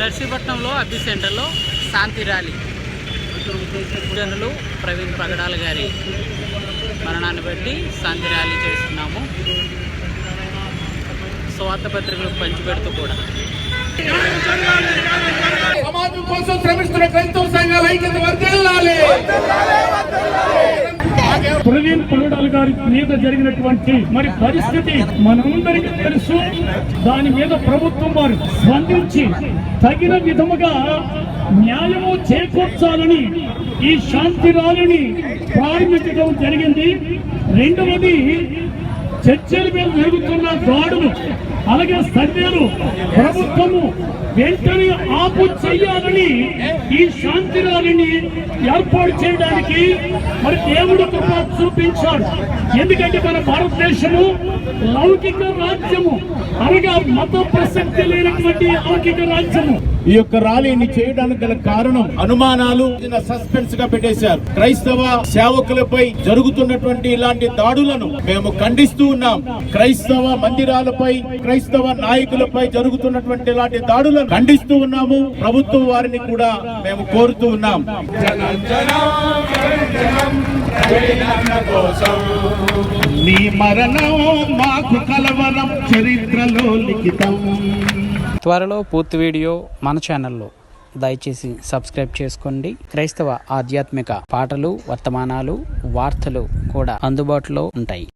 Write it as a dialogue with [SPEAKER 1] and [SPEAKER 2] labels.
[SPEAKER 1] నర్సీపట్నంలో అబ్బి సెంటర్లో శాంతి ర్యాలీ. జనులు ప్రవీణ్ ప్రగడాల గారి మరణాన్ని బట్టి శాంతి ర్యాలీ చేస్తున్నాము. స్వార్థ పత్రికలు పంచిపెడుతూ కూడా.
[SPEAKER 2] సమాజం కోసం శ్రమిస్తున్న క్రైస్తవ సంఘాలు ఐక్యత వర్తిల్లాలి
[SPEAKER 3] ప్రవీణ్ పగడాల్ గారి మీద జరిగినటువంటి మరి పరిస్థితి మనందరికీ తెలుసు. దాని మీద ప్రభుత్వం వారు స్పందించి తగిన విధముగా న్యాయము చేకూర్చాలని ఈ శాంతి ర్యాలీని ప్రారంభించడం జరిగింది. రెండవది చర్చల మీద జరుగుతున్న దాడులు అలాగే సర్వేలు ప్రభుత్వము వెంటనే ఆపు చెయ్యాలని ఈ శాంతి ర్యాలీని ఏర్పాటు చేయడానికి మరి దేవుడు కృప చూపించాడు. ఎందుకంటే మన భారతదేశము లౌకిక రాజ్యము. అనగా మత ప్రసక్తి లేనటువంటి లౌకిక రాజ్యము.
[SPEAKER 2] ఈ యొక్క ర్యాలీని చేయడానికి గల కారణం అనుమానాలు సస్పెన్స్గా పెట్టేశారు. క్రైస్తవ సేవకులపై జరుగుతున్నటువంటి ఇలాంటి దాడులను మేము ఖండిస్తూ ఉన్నాం. క్రైస్తవ మందిరాలపై క్రైస్తవ నాయకులపై జరుగుతున్నటువంటి ఇలాంటి దాడులను ఖండిస్తూ ఉన్నాము. ప్రభుత్వం వారిని కూడా మేము కోరుతూ ఉన్నాం. నీ మరణం మాకు కలవరం చరిత్రలో.
[SPEAKER 1] త్వరలో పూర్తి వీడియో మన ఛానల్లో. దయచేసి సబ్స్క్రైబ్ చేసుకోండి. క్రైస్తవ ఆధ్యాత్మిక పాటలు వర్తమానాలు వార్తలు కూడా అందుబాటులో ఉంటాయి.